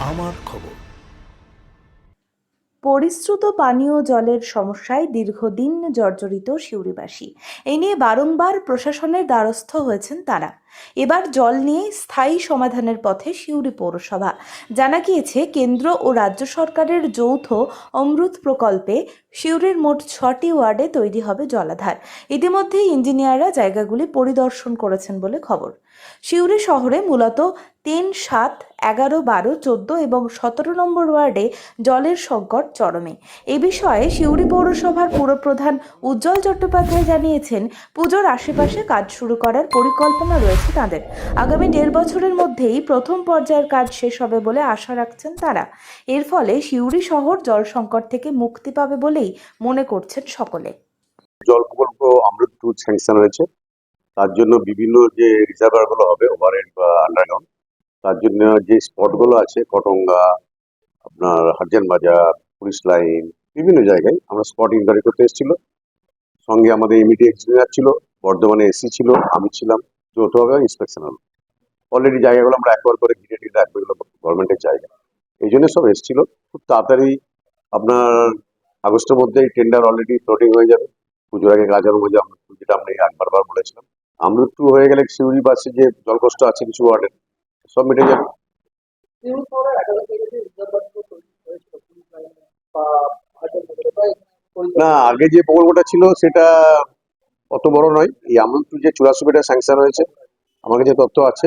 আমার খবর। পরিশ্রুত পানীয় জলের সমস্যায় দীর্ঘদিন জর্জরিত সিউড়িবাসী এই নিয়ে বারংবার প্রশাসনের দ্বারস্থ হয়েছেন তারা। এবার জল নিয়ে স্থায়ী সমাধানের পথে সিউড়ি পৌরসভা। জানা গিয়েছে, কেন্দ্র ও রাজ্য সরকারের যৌথ অমৃত প্রকল্পে সিউড়ির মোট ছটি ওয়ার্ডে তৈরি হবে জলাধার। ইতিমধ্যেই ইঞ্জিনিয়াররা জায়গাগুলি পরিদর্শন করেছেন বলে খবর। সিউড়ি শহরে মূলত তিন, সাত, এগারো, বারো, চোদ্দ এবং সতেরো নম্বর ওয়ার্ডে জলের সংকট চরমে। এ বিষয়ে সিউড়ি পৌরসভার পুরপ্রধান উজ্জ্বল চট্টোপাধ্যায় জানিয়েছেন, পুজোর আশেপাশে কাজ শুরু করার পরিকল্পনা রয়েছে তাদের। আগামী দেড় বছরের মধ্যেই প্রথম পর্যায়ের কাজ শেষ হবে বলে আশা রাখছেন তারা। এর ফলে সিউড়ি শহর জল সংকট থেকে মুক্তি পাবে বলেই মনে করছেন সকলে। জল প্রকল্প অমৃত টু স্যাংশন হয়েছে। তার জন্য বিভিন্ন যে রিজার্ভারগুলো হবে, ওভারহেড বা আন্ডারগ্রাউন্ড, তার জন্য যে স্পটগুলো আছে, কটঙ্গা, আপনার হারজান বাজার পুলিশ লাইন, বিভিন্ন জায়গায় আমরা স্পট ইনকোয়ারি করতে এসেছিল। সঙ্গে আমাদের ইমিডিয়েট ইঞ্জিনিয়ার ছিল, বর্ধমানে এসি ছিল, আমি ছিলাম, যৌথভাবে ইন্সপেকশন হলো অলরেডি জায়গাগুলো আমরা একবার করে ঘিরে ঘিরে রাখব, এগুলো গভর্নমেন্টের জায়গা। এই জন্য সব এসেছিল। খুব তাড়াতাড়ি আপনার আগস্টের মধ্যেই টেন্ডার অলরেডি ফ্লোটিং হয়ে যাবে। পুজোর আগে আরম্ভ হয়ে যাবে যেটা আমরা আট বারবার বলেছিলাম। টু হয়ে গেলে শিউরি বাসে যে জলকষ্ট আছে, কিছু ওয়ার্ডের সব মিটে যাবে। না আগে যে প্রকল্পটা ছিল সেটা অত বড় নয়। এই টু যে চুরাশি মিটার স্যাংশন হয়েছে আমার কাছে তথ্য আছে।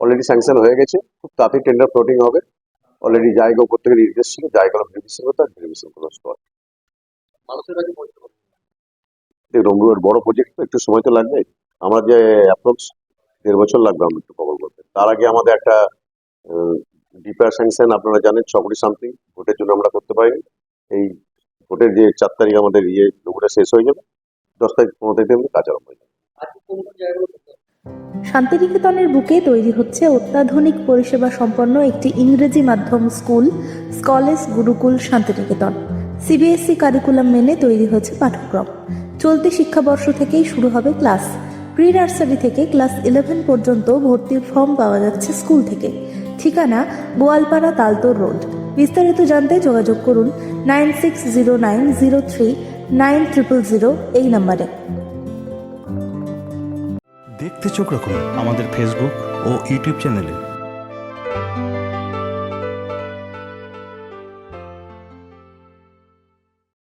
অলরেডি স্যাংশন হয়ে গেছে। খুব তাড়াতাড়ি টেন্ডার ফ্লোটিং হবে। অলরেডি জায়গা উপর থেকে নির্দেশ ছিল জায়গাগুলো ভেরিফিকেশন করতে আর ভেরিফিকেশন দেবে। রঙ্গুয়ার বড় প্রজেক্ট তো একটু সময় তো লাগবে। আমার যে অ্যাপ্রক্স দেড় বছর লাগবে আমরা একটু কভার করতে। তার আগে আমাদের একটা ডিপার স্যাংশন আপনারা জানেন কোটি সামথিং ভোটের জন্য আমরা করতে পারিনি। এই ভোটের যে চার তারিখ আমাদের ইয়ে লোকটা শেষ হয়ে যাবে, দশ তারিখ পনেরো তারিখ থেকে কাজ আরম্ভ হয়ে যাবে? শান্তিনিকেতনের বুকে তৈরি হচ্ছে অত্যাধুনিক পরিষেবা সম্পন্ন একটি ইংরেজি মাধ্যম স্কুল, স্কলেজ গুরুকুল শান্তিনিকেতন। সিবিএসই কারিকুলাম মেনে তৈরি হয়েছে পাঠ্যক্রম। চলতি শিক্ষাবর্ষ থেকেই শুরু হবে ক্লাস। প্রি নার্সারি থেকে ক্লাস ইলেভেন পর্যন্ত ভর্তির ফর্ম পাওয়া যাচ্ছে স্কুল থেকে। ঠিকানা গোয়ালপাড়া তালতোর রোড। বিস্তারিত জানতে যোগাযোগ করুন nine six zero nine zero three nine triple zero এই নাম্বারে। দেখতে চোখ রাখুন আমাদের ফেসবুক ও ইউটিউব চ্যানেলে।